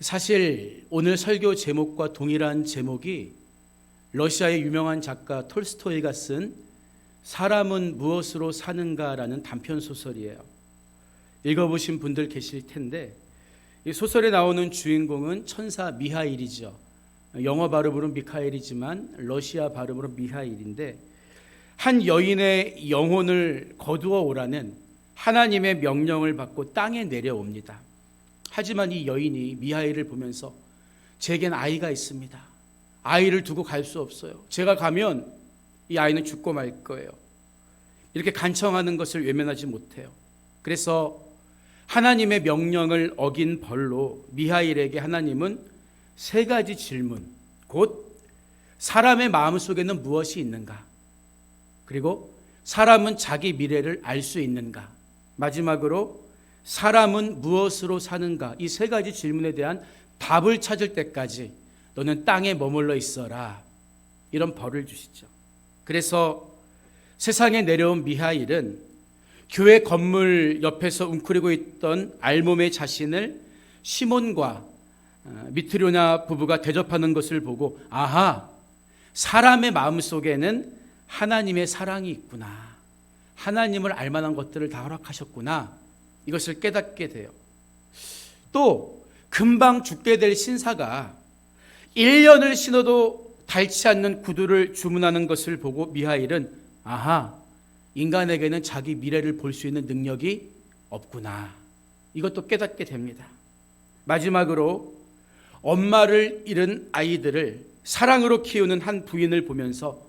사실 오늘 설교 제목과 동일한 제목이 러시아의 유명한 작가 톨스토이가 쓴 사람은 무엇으로 사는가라는 단편 소설이에요. 읽어보신 분들 계실 텐데 이 소설에 나오는 주인공은 천사 미하일이죠. 영어 발음으로 미카엘이지만 러시아 발음으로 미하일인데 한 여인의 영혼을 거두어 오라는 하나님의 명령을 받고 땅에 내려옵니다. 하지만 이 여인이 미하일을 보면서 제겐 아이가 있습니다. 아이를 두고 갈 수 없어요. 제가 가면 이 아이는 죽고 말 거예요. 이렇게 간청하는 것을 외면하지 못해요. 그래서 하나님의 명령을 어긴 벌로 미하일에게 하나님은 세 가지 질문, 곧 사람의 마음 속에는 무엇이 있는가? 그리고 사람은 자기 미래를 알 수 있는가? 마지막으로 사람은 무엇으로 사는가? 이 세 가지 질문에 대한 답을 찾을 때까지 너는 땅에 머물러 있어라. 이런 벌을 주시죠. 그래서 세상에 내려온 미하일은 교회 건물 옆에서 웅크리고 있던 알몸의 자신을 시몬과 어, 미트료나 부부가 대접하는 것을 보고 아하 사람의 마음 속에는 하나님의 사랑이 있구나 하나님을 알만한 것들을 다 허락하셨구나 이것을 깨닫게 돼요. 또 금방 죽게 될 신사가 1년을 신어도 닳지 않는 구두를 주문하는 것을 보고 미하일은 아하 인간에게는 자기 미래를 볼 수 있는 능력이 없구나. 이것도 깨닫게 됩니다. 마지막으로 엄마를 잃은 아이들을 사랑으로 키우는 한 부인을 보면서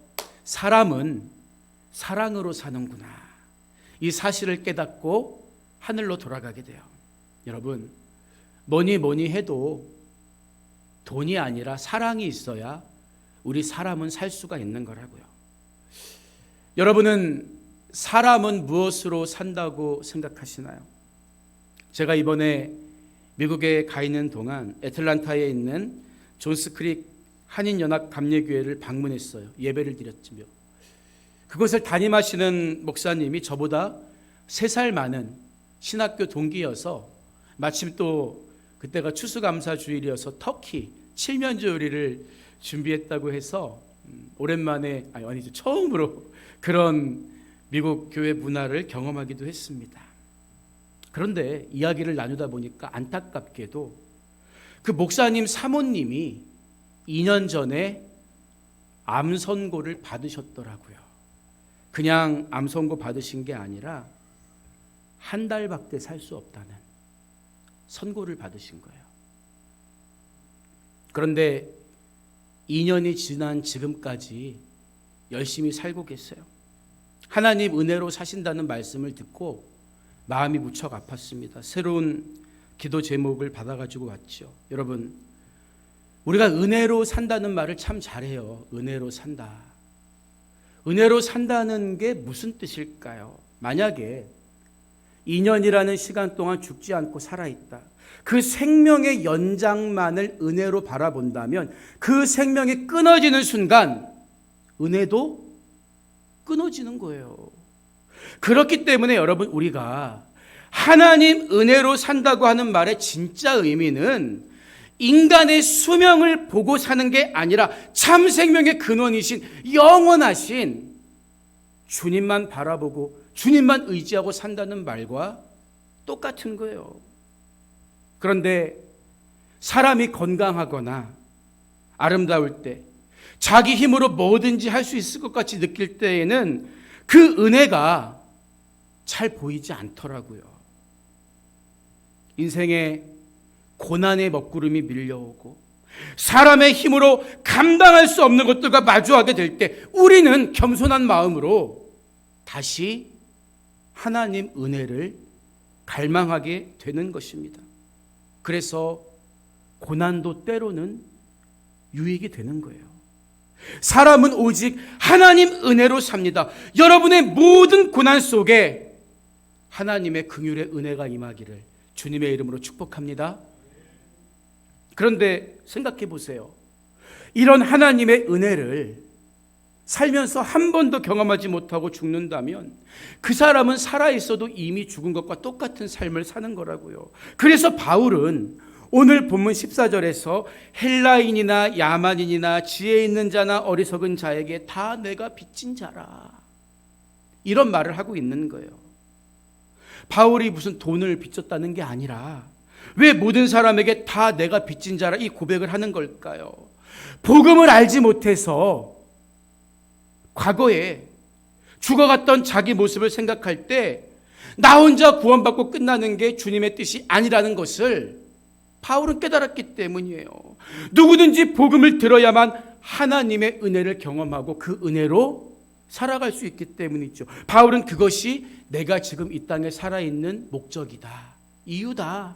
사람은 사랑으로 사는구나. 이 사실을 깨닫고 하늘로 돌아가게 돼요. 여러분, 뭐니 뭐니 해도 돈이 아니라 사랑이 있어야 우리 사람은 살 수가 있는 거라고요. 여러분은 사람은 무엇으로 산다고 생각하시나요? 제가 이번에 미국에 가 있는 동안 애틀란타에 있는 존스 크릭 한인연합 감례교회를 방문했어요. 예배를 드렸지며. 그것을 담임하시는 목사님이 저보다 세살 많은 신학교 동기여서 마침 또 그때가 추수감사 주일이어서 터키 칠면조 요리를 준비했다고 해서 음, 오랜만에 아니 아니죠 처음으로 그런 미국 교회 문화를 경험하기도 했습니다. 그런데 이야기를 나누다 보니까 안타깝게도 그 목사님 사모님이 2년 전에 암 선고를 받으셨더라고요. 그냥 암 선고 받으신 게 아니라 한 달밖에 살 수 없다는 선고를 받으신 거예요. 그런데 2년이 지난 지금까지 열심히 살고 계세요. 하나님 은혜로 사신다는 말씀을 듣고 마음이 무척 아팠습니다. 새로운 기도 제목을 받아가지고 왔죠. 여러분, 우리가 은혜로 산다는 말을 참 잘해요. 은혜로 산다. 은혜로 산다는 게 무슨 뜻일까요? 만약에 2년이라는 시간 동안 죽지 않고 살아있다. 그 생명의 연장만을 은혜로 바라본다면 그 생명이 끊어지는 순간 은혜도 끊어지는 거예요. 그렇기 때문에 여러분 우리가 하나님 은혜로 산다고 하는 말의 진짜 의미는 인간의 수명을 보고 사는 게 아니라 참 생명의 근원이신 영원하신 주님만 바라보고 주님만 의지하고 산다는 말과 똑같은 거예요. 그런데 사람이 건강하거나 아름다울 때 자기 힘으로 뭐든지 할 수 있을 것 같이 느낄 때에는 그 은혜가 잘 보이지 않더라고요. 인생에 고난의 먹구름이 밀려오고 사람의 힘으로 감당할 수 없는 것들과 마주하게 될 때 우리는 겸손한 마음으로 다시 하나님 은혜를 갈망하게 되는 것입니다. 그래서 고난도 때로는 유익이 되는 거예요. 사람은 오직 하나님 은혜로 삽니다. 여러분의 모든 고난 속에 하나님의 긍휼의 은혜가 임하기를 주님의 이름으로 축복합니다. 그런데 생각해 보세요. 이런 하나님의 은혜를 살면서 한 번도 경험하지 못하고 죽는다면 그 사람은 살아 있어도 이미 죽은 것과 똑같은 삶을 사는 거라고요. 그래서 바울은 오늘 본문 14절에서 헬라인이나 야만인이나 지혜 있는 자나 어리석은 자에게 다 내가 빚진 자라. 이런 말을 하고 있는 거예요. 바울이 무슨 돈을 빚졌다는 게 아니라 왜 모든 사람에게 다 내가 빚진 자라 이 고백을 하는 걸까요? 복음을 알지 못해서 과거에 죽어갔던 자기 모습을 생각할 때 나 혼자 구원받고 끝나는 게 주님의 뜻이 아니라는 것을 바울은 깨달았기 때문이에요. 누구든지 복음을 들어야만 하나님의 은혜를 경험하고 그 은혜로 살아갈 수 있기 때문이죠. 바울은 그것이 내가 지금 이 땅에 살아있는 목적이다. 이유다.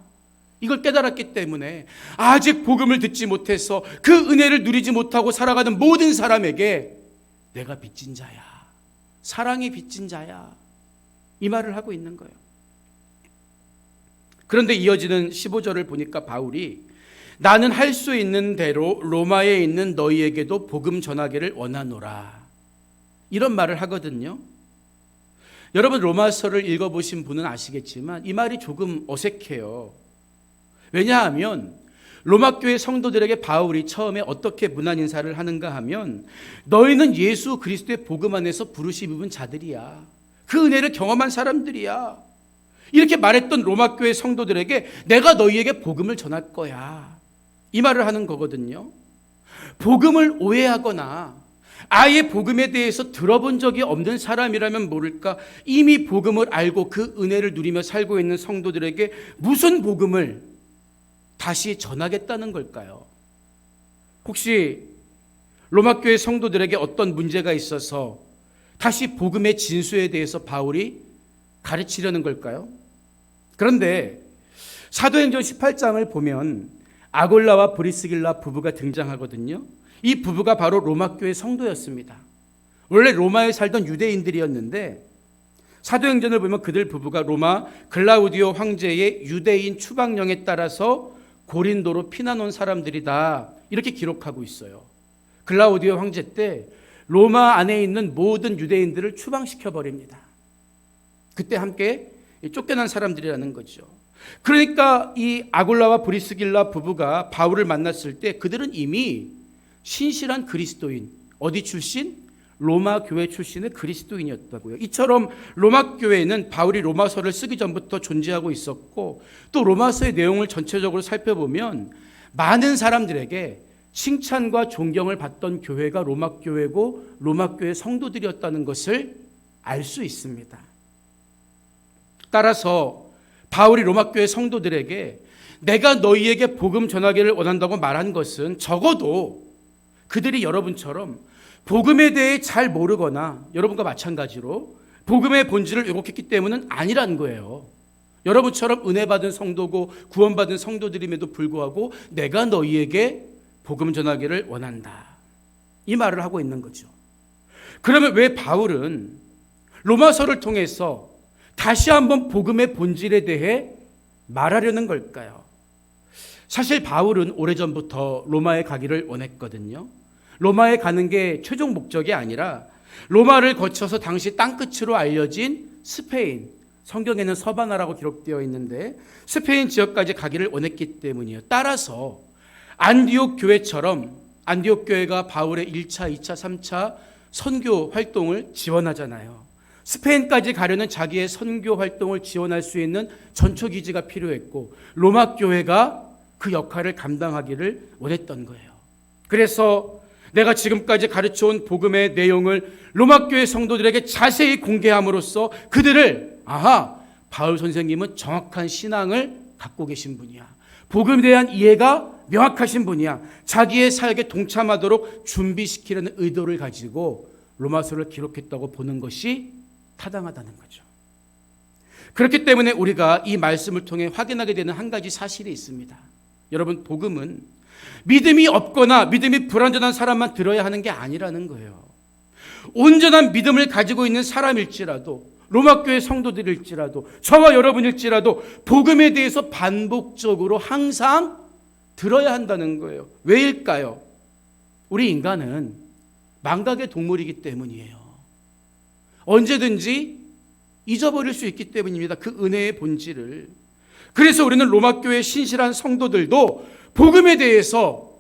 이걸 깨달았기 때문에 아직 복음을 듣지 못해서 그 은혜를 누리지 못하고 살아가는 모든 사람에게 내가 빚진 자야. 사랑이 빚진 자야. 이 말을 하고 있는 거예요. 그런데 이어지는 15절을 보니까 바울이 나는 할 수 있는 대로 로마에 있는 너희에게도 복음 전하기를 원하노라. 이런 말을 하거든요. 여러분 로마서를 읽어보신 분은 아시겠지만 이 말이 조금 어색해요. 왜냐하면 로마 교회 성도들에게 바울이 처음에 어떻게 문안 인사를 하는가 하면 너희는 예수 그리스도의 복음 안에서 부르심 입은 자들이야. 그 은혜를 경험한 사람들이야. 이렇게 말했던 로마 교회 성도들에게 내가 너희에게 복음을 전할 거야. 이 말을 하는 거거든요. 복음을 오해하거나 아예 복음에 대해서 들어본 적이 없는 사람이라면 모를까 이미 복음을 알고 그 은혜를 누리며 살고 있는 성도들에게 무슨 복음을 다시 전하겠다는 걸까요? 혹시 로마 교회 성도들에게 어떤 문제가 있어서 다시 복음의 진수에 대해서 바울이 가르치려는 걸까요? 그런데 사도행전 18장을 보면 아골라와 브리스길라 부부가 등장하거든요. 이 부부가 바로 로마 교회 성도였습니다. 원래 로마에 살던 유대인들이었는데 사도행전을 보면 그들 부부가 로마 글라우디오 황제의 유대인 추방령에 따라서 고린도로 피난 온 사람들이다. 이렇게 기록하고 있어요. 글라우디오 황제 때 로마 안에 있는 모든 유대인들을 추방시켜 버립니다. 그때 함께 쫓겨난 사람들이라는 거죠. 그러니까 이 아골라와 브리스길라 부부가 바울을 만났을 때 그들은 이미 신실한 그리스도인 어디 출신? 로마 교회 출신의 그리스도인이었다고요. 이처럼 로마 교회는 바울이 로마서를 쓰기 전부터 존재하고 있었고 또 로마서의 내용을 전체적으로 살펴보면 많은 사람들에게 칭찬과 존경을 받던 교회가 로마 교회고 로마 교회 성도들이었다는 것을 알 수 있습니다. 따라서 바울이 로마 교회 성도들에게 내가 너희에게 복음 전하기를 원한다고 말한 것은 적어도 그들이 여러분처럼 복음에 대해 잘 모르거나 여러분과 마찬가지로 복음의 본질을 왜곡했기 때문은 아니란 거예요. 여러분처럼 은혜 받은 성도고 구원받은 성도들임에도 불구하고 내가 너희에게 복음 전하기를 원한다. 이 말을 하고 있는 거죠. 그러면 왜 바울은 로마서를 통해서 다시 한번 복음의 본질에 대해 말하려는 걸까요? 사실 바울은 오래전부터 로마에 가기를 원했거든요. 로마에 가는 게 최종 목적이 아니라 로마를 거쳐서 당시 땅끝으로 알려진 스페인, 성경에는 서바나라고 기록되어 있는데 스페인 지역까지 가기를 원했기 때문이에요. 따라서 안디옥 교회처럼 안디옥 교회가 바울의 1차, 2차, 3차 선교 활동을 지원하잖아요. 스페인까지 가려는 자기의 선교 활동을 지원할 수 있는 전초 기지가 필요했고 로마 교회가 그 역할을 감당하기를 원했던 거예요. 그래서 내가 지금까지 가르쳐 온 복음의 내용을 로마 교회 성도들에게 자세히 공개함으로써 그들을 아하 바울 선생님은 정확한 신앙을 갖고 계신 분이야. 복음에 대한 이해가 명확하신 분이야. 자기의 사역에 동참하도록 준비시키려는 의도를 가지고 로마서를 기록했다고 보는 것이 타당하다는 거죠. 그렇기 때문에 우리가 이 말씀을 통해 확인하게 되는 한 가지 사실이 있습니다. 여러분, 복음은 믿음이 없거나 믿음이 불완전한 사람만 들어야 하는 게 아니라는 거예요. 온전한 믿음을 가지고 있는 사람일지라도 로마 교회 성도들일지라도 저와 여러분일지라도 복음에 대해서 반복적으로 항상 들어야 한다는 거예요. 왜일까요? 우리 인간은 망각의 동물이기 때문이에요. 언제든지 잊어버릴 수 있기 때문입니다. 그 은혜의 본질을. 그래서 우리는 로마 교회 신실한 성도들도 복음에 대해서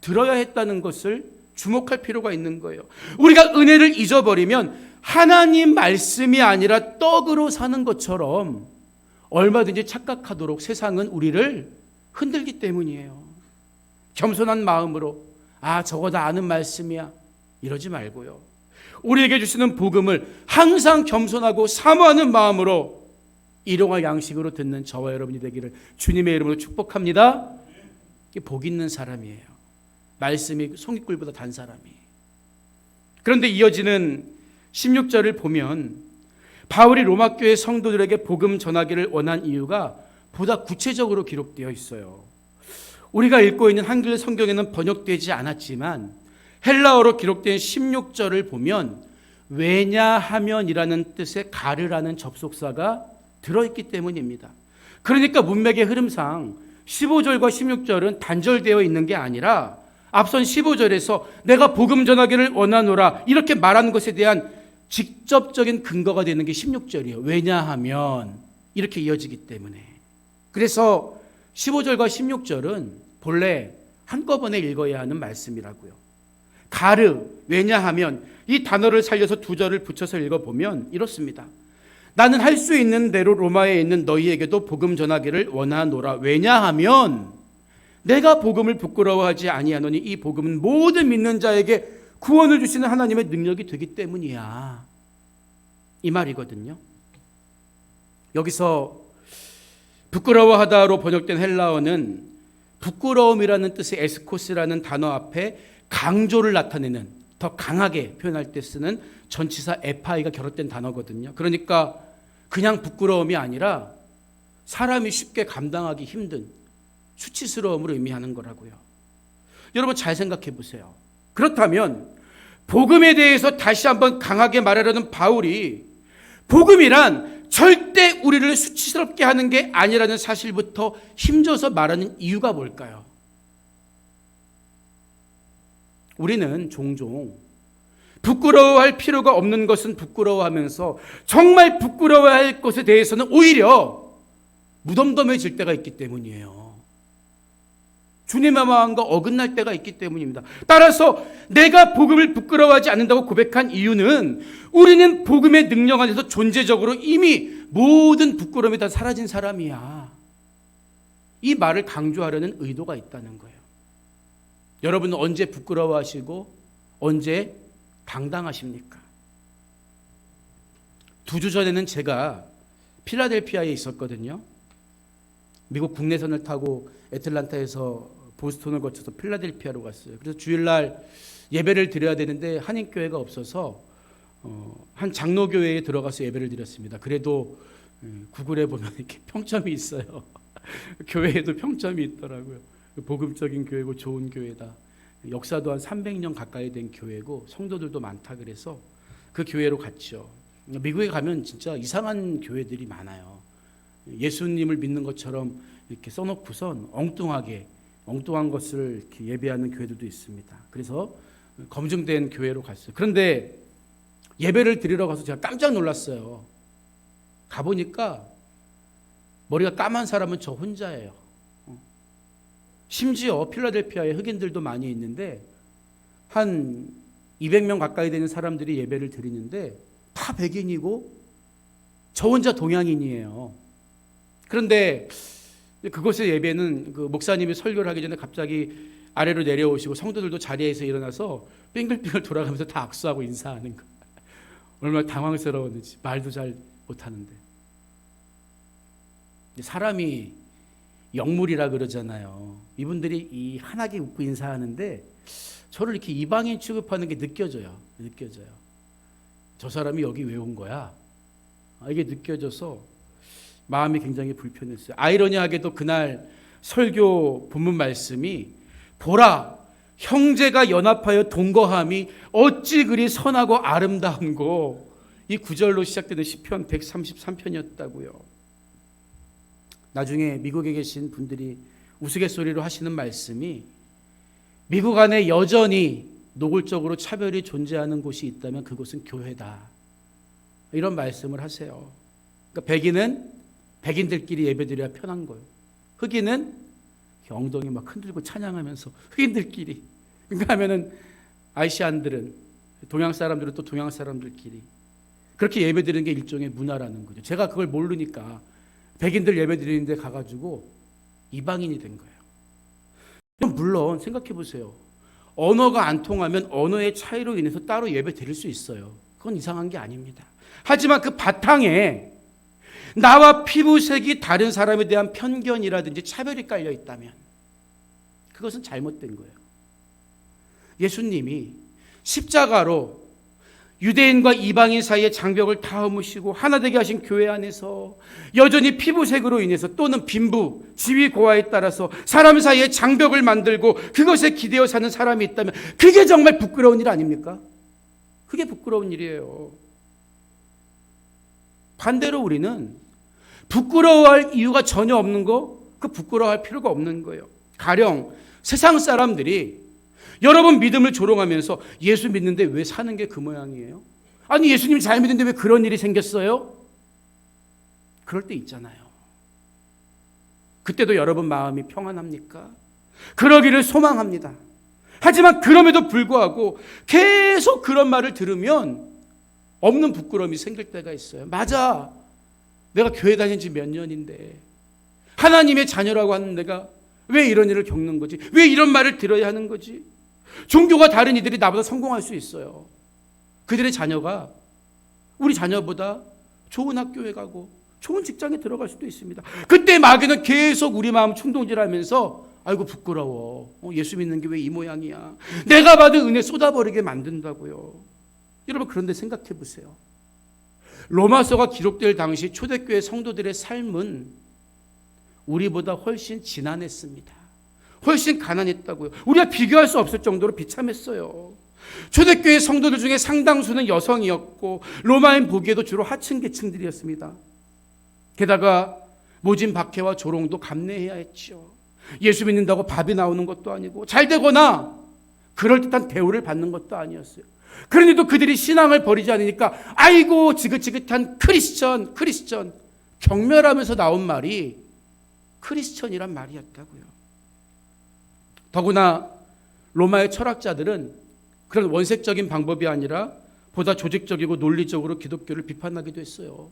들어야 했다는 것을 주목할 필요가 있는 거예요. 우리가 은혜를 잊어버리면 하나님 말씀이 아니라 떡으로 사는 것처럼 얼마든지 착각하도록 세상은 우리를 흔들기 때문이에요. 겸손한 마음으로 아 저거 다 아는 말씀이야 이러지 말고요. 우리에게 주시는 복음을 항상 겸손하고 사모하는 마음으로 일용할 양식으로 듣는 저와 여러분이 되기를 주님의 이름으로 축복합니다. 복 있는 사람이에요. 말씀이 송이꿀보다 단 사람이. 그런데 이어지는 16절을 보면 바울이 로마 교회 성도들에게 복음 전하기를 원한 이유가 보다 구체적으로 기록되어 있어요. 우리가 읽고 있는 한글 성경에는 번역되지 않았지만 헬라어로 기록된 16절을 보면 왜냐하면이라는 뜻의 가르라는 접속사가 들어있기 때문입니다. 그러니까 문맥의 흐름상 15절과 16절은 단절되어 있는 게 아니라 앞선 15절에서 내가 복음 전하기를 원하노라 이렇게 말하는 것에 대한 직접적인 근거가 되는 게 16절이에요. 왜냐하면 이렇게 이어지기 때문에. 그래서 15절과 16절은 본래 한꺼번에 읽어야 하는 말씀이라고요. 가르, 왜냐하면 이 단어를 살려서 두 절을 붙여서 읽어보면 이렇습니다. 나는 할 수 있는 대로 로마에 있는 너희에게도 복음 전하기를 원하노라. 왜냐하면 내가 복음을 부끄러워하지 아니하노니 이 복음은 모든 믿는 자에게 구원을 주시는 하나님의 능력이 되기 때문이야. 이 말이거든요. 여기서 부끄러워하다로 번역된 헬라어는 부끄러움이라는 뜻의 에스코스라는 단어 앞에 강조를 나타내는 더 강하게 표현할 때 쓰는 전치사 에파이가 결합된 단어거든요. 그러니까 그냥 부끄러움이 아니라 사람이 쉽게 감당하기 힘든 수치스러움을 의미하는 거라고요. 여러분 잘 생각해 보세요. 그렇다면 복음에 대해서 다시 한번 강하게 말하려는 바울이 복음이란 절대 우리를 수치스럽게 하는 게 아니라는 사실부터 힘줘서 말하는 이유가 뭘까요? 우리는 종종 부끄러워할 필요가 없는 것은 부끄러워하면서 정말 부끄러워할 것에 대해서는 오히려 무덤덤해질 때가 있기 때문이에요. 주님의 마음과 어긋날 때가 있기 때문입니다. 따라서 내가 복음을 부끄러워하지 않는다고 고백한 이유는 우리는 복음의 능력 안에서 존재적으로 이미 모든 부끄러움이 다 사라진 사람이야. 이 말을 강조하려는 의도가 있다는 거예요. 여러분은 언제 부끄러워하시고 언제 당당하십니까? 두 주 전에는 제가 필라델피아에 있었거든요. 미국 국내선을 타고 애틀란타에서 보스턴을 거쳐서 필라델피아로 갔어요. 그래서 주일날 예배를 드려야 되는데 한인교회가 없어서 어, 한 장로교회에 들어가서 예배를 드렸습니다. 그래도 음, 구글에 보면 이렇게 평점이 있어요. 교회에도 평점이 있더라고요. 복음적인 교회고 좋은 교회다. 역사도 한 300년 가까이 된 교회고 성도들도 많다 그래서 그 교회로 갔죠. 미국에 가면 진짜 이상한 교회들이 많아요. 예수님을 믿는 것처럼 이렇게 써놓고선 엉뚱하게 엉뚱한 것을 예배하는 교회들도 있습니다. 그래서 검증된 교회로 갔어요. 그런데 예배를 드리러 가서 제가 깜짝 놀랐어요. 가보니까 머리가 까만 사람은 저 혼자예요. 심지어 필라델피아에 흑인들도 많이 있는데 한 200명 가까이 되는 사람들이 예배를 드리는데 다 백인이고 저 혼자 동양인이에요. 그런데 그곳의 예배는 그 목사님이 설교를 하기 전에 갑자기 아래로 내려오시고 성도들도 자리에서 일어나서 빙글빙글 돌아가면서 다 악수하고 인사하는 거. 얼마나 당황스러웠는지 말도 잘 못하는데. 사람이 영물이라 그러잖아요. 이분들이 이 환하게 웃고 인사하는데 저를 이렇게 이방인 취급하는 게 느껴져요. 느껴져요. 저 사람이 여기 왜 온 거야? 아, 이게 느껴져서 마음이 굉장히 불편했어요. 아이러니하게도 그날 설교 본문 말씀이 보라 형제가 연합하여 동거함이 어찌 그리 선하고 아름다운고 이 구절로 시작되는 시편 133편이었다고요. 나중에 미국에 계신 분들이 우스갯소리로 하시는 말씀이 미국 안에 여전히 노골적으로 차별이 존재하는 곳이 있다면 그곳은 교회다. 이런 말씀을 하세요. 그러니까 백인은 백인들끼리 예배드려야 편한 거예요. 흑인은 엉덩이 막 흔들고 찬양하면서 흑인들끼리. 그러니까 하면은 아시안들은 동양 사람들은 또 동양 사람들끼리 그렇게 예배드리는 게 일종의 문화라는 거죠. 제가 그걸 모르니까 백인들 예배 드리는데 가가지고 이방인이 된 거예요. 물론 생각해 보세요. 언어가 안 통하면 언어의 차이로 인해서 따로 예배 드릴 수 있어요. 그건 이상한 게 아닙니다. 하지만 그 바탕에 나와 피부색이 다른 사람에 대한 편견이라든지 차별이 깔려 있다면 그것은 잘못된 거예요. 예수님이 십자가로 유대인과 이방인 사이의 장벽을 다 허무시고 하나 되게 하신 교회 안에서 여전히 피부색으로 인해서 또는 빈부, 지위 고하에 따라서 사람 사이에 장벽을 만들고 그것에 기대어 사는 사람이 있다면 그게 정말 부끄러운 일 아닙니까? 그게 부끄러운 일이에요. 반대로 우리는 부끄러워할 이유가 전혀 없는 거, 그 부끄러워할 필요가 없는 거예요. 가령 세상 사람들이 여러분 믿음을 조롱하면서 예수 믿는데 왜 사는 게 그 모양이에요? 아니 예수님 잘 믿는데 왜 그런 일이 생겼어요? 그럴 때 있잖아요. 그때도 여러분 마음이 평안합니까? 그러기를 소망합니다. 하지만 그럼에도 불구하고 계속 그런 말을 들으면 없는 부끄러움이 생길 때가 있어요. 맞아. 내가 교회 다닌 지 몇 년인데 하나님의 자녀라고 하는 내가 왜 이런 일을 겪는 거지? 왜 이런 말을 들어야 하는 거지? 종교가 다른 이들이 나보다 성공할 수 있어요. 그들의 자녀가 우리 자녀보다 좋은 학교에 가고 좋은 직장에 들어갈 수도 있습니다. 그때 마귀는 계속 우리 마음 충동질하면서 아이고 부끄러워. 어, 예수 믿는 게 왜 이 모양이야. 내가 받은 은혜 쏟아버리게 만든다고요. 여러분 그런데 생각해 보세요. 로마서가 기록될 당시 초대교회 성도들의 삶은 우리보다 훨씬 지난했습니다. 훨씬 가난했다고요. 우리가 비교할 수 없을 정도로 비참했어요. 초대교회 성도들 중에 상당수는 여성이었고 로마인 보기에도 주로 하층 계층들이었습니다. 게다가 모진 박해와 조롱도 감내해야 했죠. 예수 믿는다고 밥이 나오는 것도 아니고 잘 되거나 그럴듯한 대우를 받는 것도 아니었어요. 그런데도 그들이 신앙을 버리지 않으니까 아이고 지긋지긋한 크리스천 크리스천 경멸하면서 나온 말이 크리스천이란 말이었다고요. 더구나 로마의 철학자들은 그런 원색적인 방법이 아니라 보다 조직적이고 논리적으로 기독교를 비판하기도 했어요.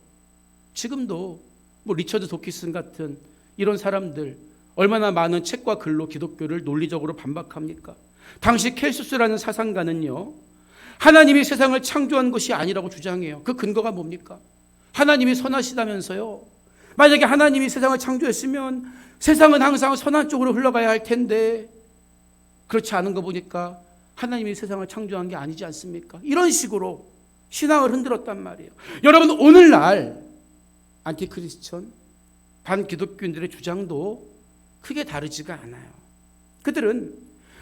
지금도 뭐 리처드 도키슨 같은 이런 사람들 얼마나 많은 책과 글로 기독교를 논리적으로 반박합니까? 당시 켈수스라는 사상가는요. 하나님이 세상을 창조한 것이 아니라고 주장해요. 그 근거가 뭡니까? 하나님이 선하시다면서요. 만약에 하나님이 세상을 창조했으면 세상은 항상 선한 쪽으로 흘러가야 할 텐데 그렇지 않은 거 보니까 하나님이 세상을 창조한 게 아니지 않습니까? 이런 식으로 신앙을 흔들었단 말이에요. 여러분 오늘날 안티크리스천 반기독교인들의 주장도 크게 다르지가 않아요. 그들은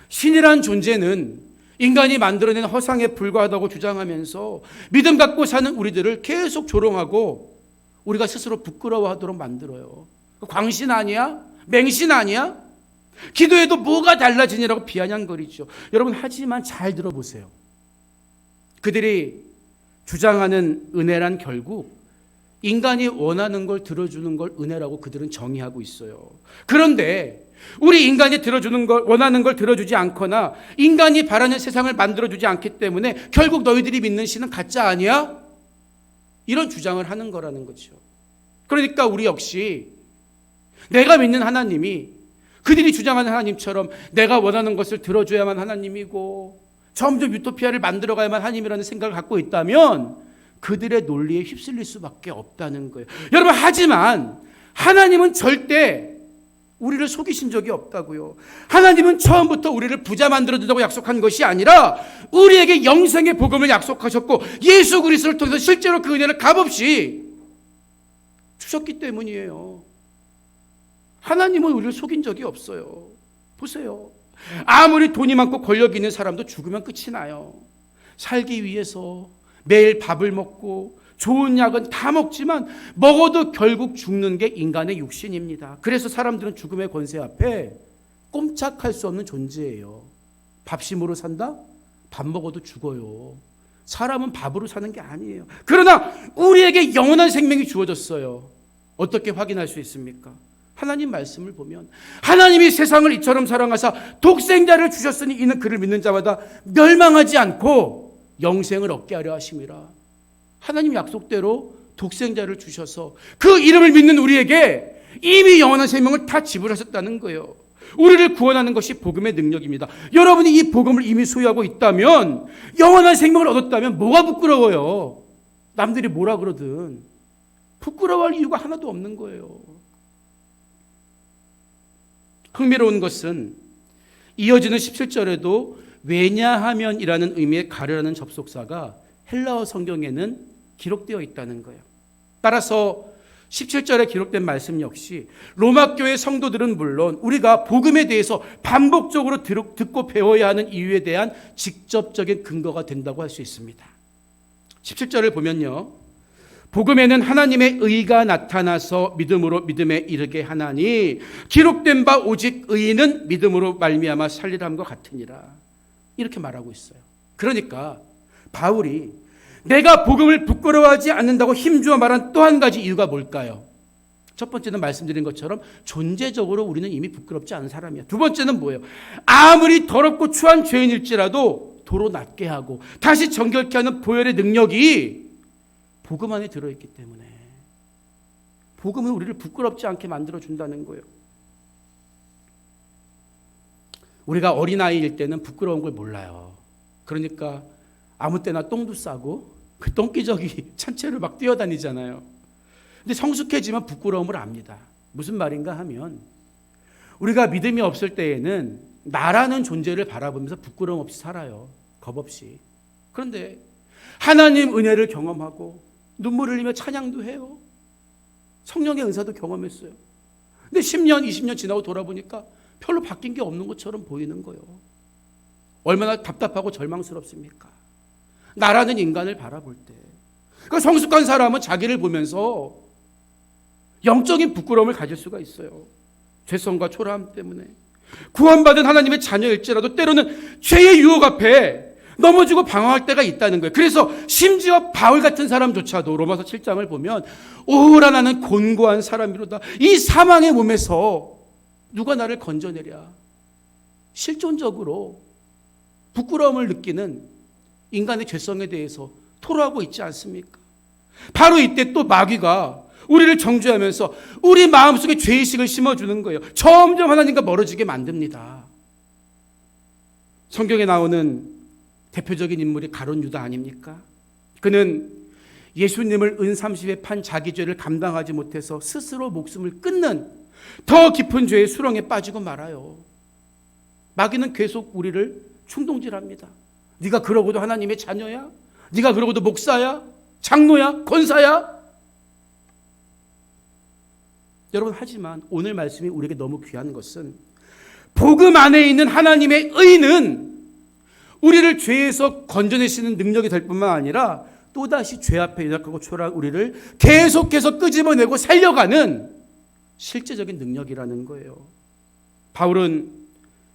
신이란 존재는 인간이 만들어낸 허상에 불과하다고 주장하면서 믿음 갖고 사는 우리들을 계속 조롱하고 우리가 스스로 부끄러워하도록 만들어요. 광신 아니야? 맹신 아니야? 기도해도 뭐가 달라지냐라고 비아냥거리죠. 여러분 하지만 잘 들어보세요. 그들이 주장하는 은혜란 결국 인간이 원하는 걸 들어주는 걸 은혜라고 그들은 정의하고 있어요. 그런데 우리 인간이 들어주는 걸 원하는 걸 들어주지 않거나 인간이 바라는 세상을 만들어 주지 않기 때문에 결국 너희들이 믿는 신은 가짜 아니야? 이런 주장을 하는 거라는 거죠. 그러니까 우리 역시 내가 믿는 하나님이 그들이 주장하는 하나님처럼 내가 원하는 것을 들어줘야만 하나님이고 점점 유토피아를 만들어가야만 하나님이라는 생각을 갖고 있다면 그들의 논리에 휩쓸릴 수밖에 없다는 거예요. 여러분 하지만 하나님은 절대 우리를 속이신 적이 없다고요. 하나님은 처음부터 우리를 부자 만들어 준다고 약속한 것이 아니라 우리에게 영생의 복음을 약속하셨고 예수 그리스도를 통해서 실제로 그 은혜를 값없이 주셨기 때문이에요. 하나님은 우리를 속인 적이 없어요. 보세요. 아무리 돈이 많고 권력이 있는 사람도 죽으면 끝이 나요. 살기 위해서 매일 밥을 먹고 좋은 약은 다 먹지만 먹어도 결국 죽는 게 인간의 육신입니다. 그래서 사람들은 죽음의 권세 앞에 꼼짝할 수 없는 존재예요. 밥심으로 산다? 밥 먹어도 죽어요. 사람은 밥으로 사는 게 아니에요. 그러나 우리에게 영원한 생명이 주어졌어요. 어떻게 확인할 수 있습니까? 하나님 말씀을 보면 하나님이 세상을 이처럼 사랑하사 독생자를 주셨으니 이는 그를 믿는 자마다 멸망하지 않고 영생을 얻게 하려 하심이라. 하나님 약속대로 독생자를 주셔서 그 이름을 믿는 우리에게 이미 영원한 생명을 다 지불하셨다는 거예요. 우리를 구원하는 것이 복음의 능력입니다. 여러분이 이 복음을 이미 소유하고 있다면 영원한 생명을 얻었다면 뭐가 부끄러워요? 남들이 뭐라 그러든 부끄러워할 이유가 하나도 없는 거예요. 흥미로운 것은 이어지는 17절에도 왜냐하면이라는 의미의 가르라는 접속사가 헬라어 성경에는 기록되어 있다는 거예요. 따라서 17절에 기록된 말씀 역시 로마 교회 성도들은 물론 우리가 복음에 대해서 반복적으로 듣고 배워야 하는 이유에 대한 직접적인 근거가 된다고 할 수 있습니다. 17절을 보면요. 복음에는 하나님의 의가 나타나서 믿음으로 믿음에 이르게 하나니 기록된 바 오직 의인은 믿음으로 말미암아 살리람과 같으니라. 이렇게 말하고 있어요. 그러니까 바울이 내가 복음을 부끄러워하지 않는다고 힘주어 말한 또 한 가지 이유가 뭘까요? 첫 번째는 말씀드린 것처럼 존재적으로 우리는 이미 부끄럽지 않은 사람이야. 두 번째는 뭐예요? 아무리 더럽고 추한 죄인일지라도 도로 낫게 하고 다시 정결케 하는 보혈의 능력이 복음 안에 들어있기 때문에 복음은 우리를 부끄럽지 않게 만들어 준다는 거예요. 우리가 어린아이일 때는 부끄러운 걸 몰라요. 그러니까 아무 때나 똥도 싸고 그 똥기저귀 찬채를 막 뛰어다니잖아요. 근데 성숙해지면 부끄러움을 압니다. 무슨 말인가 하면 우리가 믿음이 없을 때에는 나라는 존재를 바라보면서 부끄러움 없이 살아요. 겁 없이. 그런데 하나님 은혜를 경험하고 눈물 흘리며 찬양도 해요. 성령의 은사도 경험했어요. 근데 10년, 20년 지나고 돌아보니까 별로 바뀐 게 없는 것처럼 보이는 거예요. 얼마나 답답하고 절망스럽습니까? 나라는 인간을 바라볼 때. 그 성숙한 사람은 자기를 보면서 영적인 부끄러움을 가질 수가 있어요. 죄성과 초라함 때문에. 구원받은 하나님의 자녀일지라도 때로는 죄의 유혹 앞에 넘어지고 방황할 때가 있다는 거예요. 그래서 심지어 바울 같은 사람조차도 로마서 7장을 보면 오라 나는 곤고한 사람이로다. 이 사망의 몸에서 누가 나를 건져내랴. 실존적으로 부끄러움을 느끼는 인간의 죄성에 대해서 토로하고 있지 않습니까? 바로 이때 또 마귀가 우리를 정죄하면서 우리 마음속에 죄의식을 심어주는 거예요. 점점 하나님과 멀어지게 만듭니다. 성경에 나오는 대표적인 인물이 가론 유다 아닙니까? 그는 예수님을 은 30에 판 자기 죄를 감당하지 못해서 스스로 목숨을 끊는 더 깊은 죄의 수렁에 빠지고 말아요. 마귀는 계속 우리를 충동질합니다. 네가 그러고도 하나님의 자녀야? 네가 그러고도 목사야? 장로야? 권사야? 여러분 하지만 오늘 말씀이 우리에게 너무 귀한 것은 복음 안에 있는 하나님의 의는 우리를 죄에서 건져내시는 능력이 될 뿐만 아니라 또다시 죄 앞에 연약하고 초라한 우리를 계속해서 끄집어내고 살려가는 실제적인 능력이라는 거예요. 바울은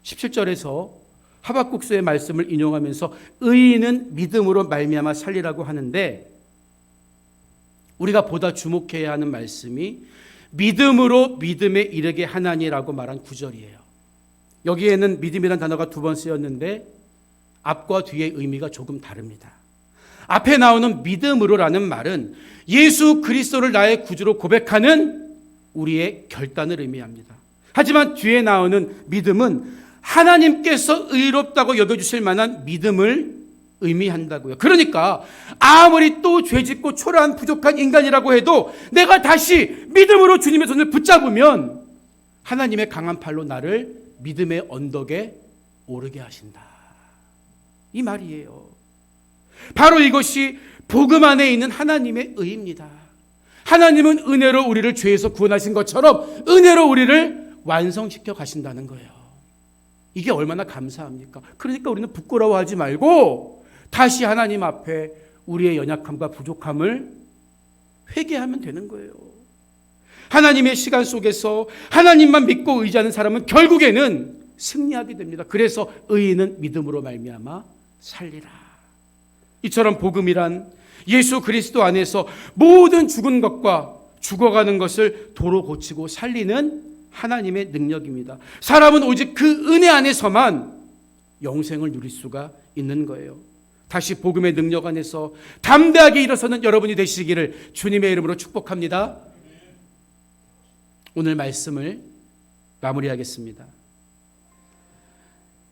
17절에서 하박국서의 말씀을 인용하면서 의인은 믿음으로 말미암아 살리라고 하는데 우리가 보다 주목해야 하는 말씀이 믿음으로 믿음에 이르게 하나니라고 말한 구절이에요. 여기에는 믿음이라는 단어가 두 번 쓰였는데 앞과 뒤의 의미가 조금 다릅니다. 앞에 나오는 믿음으로라는 말은 예수 그리스도를 나의 구주로 고백하는 우리의 결단을 의미합니다. 하지만 뒤에 나오는 믿음은 하나님께서 의롭다고 여겨주실 만한 믿음을 의미한다고요. 그러니까 아무리 또 죄짓고 초라한 부족한 인간이라고 해도 내가 다시 믿음으로 주님의 손을 붙잡으면 하나님의 강한 팔로 나를 믿음의 언덕에 오르게 하신다. 이 말이에요. 바로 이것이 복음 안에 있는 하나님의 의입니다. 하나님은 은혜로 우리를 죄에서 구원하신 것처럼 은혜로 우리를 완성시켜 가신다는 거예요. 이게 얼마나 감사합니까? 그러니까 우리는 부끄러워하지 말고 다시 하나님 앞에 우리의 연약함과 부족함을 회개하면 되는 거예요. 하나님의 시간 속에서 하나님만 믿고 의지하는 사람은 결국에는 승리하게 됩니다. 그래서 의인은 믿음으로 말미암아 살리라. 이처럼 복음이란 예수 그리스도 안에서 모든 죽은 것과 죽어가는 것을 도로 고치고 살리는 하나님의 능력입니다. 사람은 오직 그 은혜 안에서만 영생을 누릴 수가 있는 거예요. 다시 복음의 능력 안에서 담대하게 일어서는 여러분이 되시기를 주님의 이름으로 축복합니다. 오늘 말씀을 마무리하겠습니다.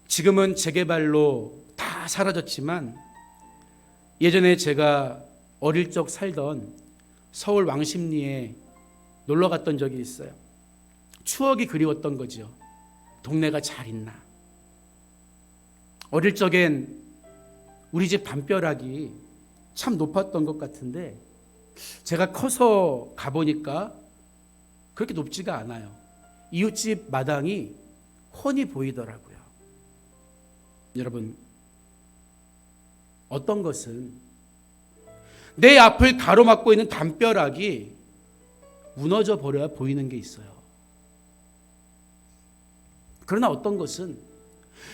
지금은 재개발로 다 사라졌지만 예전에 제가 어릴 적 살던 서울 왕십리에 놀러 갔던 적이 있어요. 추억이 그리웠던 거지요. 동네가 잘 있나. 어릴 적엔 우리 집 담벼락이 참 높았던 것 같은데 제가 커서 가보니까 그렇게 높지가 않아요. 이웃집 마당이 훤히 보이더라고요. 여러분, 어떤 것은 내 앞을 가로막고 있는 담벼락이 무너져 버려야 보이는 게 있어요. 그러나 어떤 것은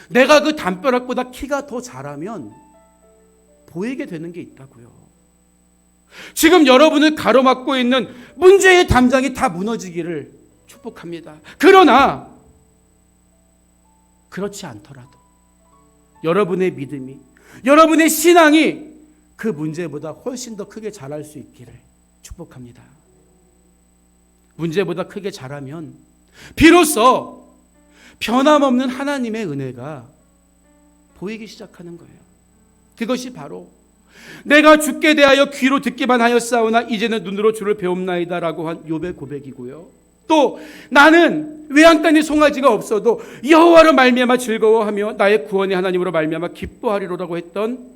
내가 그 담벼락보다 키가 더 자라면 보이게 되는 게 있다고요. 지금 여러분을 가로막고 있는 문제의 담장이 다 무너지기를 축복합니다. 그러나 그렇지 않더라도 여러분의 믿음이 여러분의 신앙이 그 문제보다 훨씬 더 크게 자랄 수 있기를 축복합니다. 문제보다 크게 자라면 비로소 변함없는 하나님의 은혜가 보이기 시작하는 거예요. 그것이 바로 내가 죽게 대하여 귀로 듣기만 하였사오나 이제는 눈으로 주를 배움나이다라고 한 욥의 고백이고요. 또 나는 외양간에 송아지가 없어도 여호와로 말미암아 즐거워하며 나의 구원의 하나님으로 말미암아 기뻐하리로라고 했던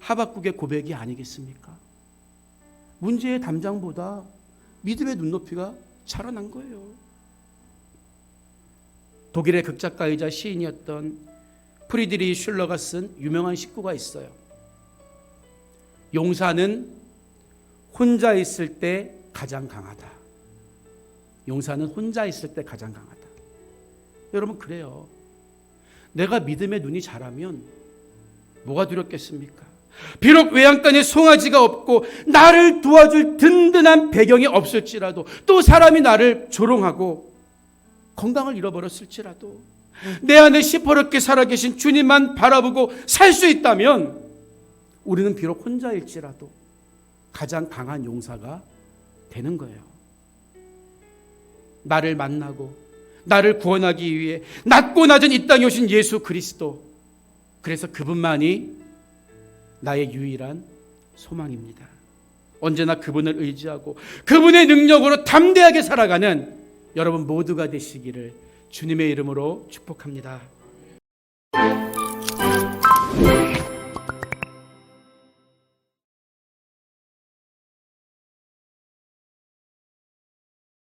하박국의 고백이 아니겠습니까? 문제의 담장보다 믿음의 눈높이가 자라난 거예요. 독일의 극작가이자 시인이었던 프리드리 슐러가 쓴 유명한 식구가 있어요. 용사는 혼자 있을 때 가장 강하다. 용사는 혼자 있을 때 가장 강하다. 여러분 그래요. 내가 믿음의 눈이 자라면 뭐가 두렵겠습니까? 비록 외양간에 송아지가 없고 나를 도와줄 든든한 배경이 없을지라도 또 사람이 나를 조롱하고 건강을 잃어버렸을지라도 내 안에 시퍼렇게 살아계신 주님만 바라보고 살 수 있다면 우리는 비록 혼자일지라도 가장 강한 용사가 되는 거예요. 나를 만나고 나를 구원하기 위해 낮고 낮은 이 땅에 오신 예수 그리스도. 그래서 그분만이 나의 유일한 소망입니다. 언제나 그분을 의지하고 그분의 능력으로 담대하게 살아가는 여러분 모두가 되시기를 주님의 이름으로 축복합니다.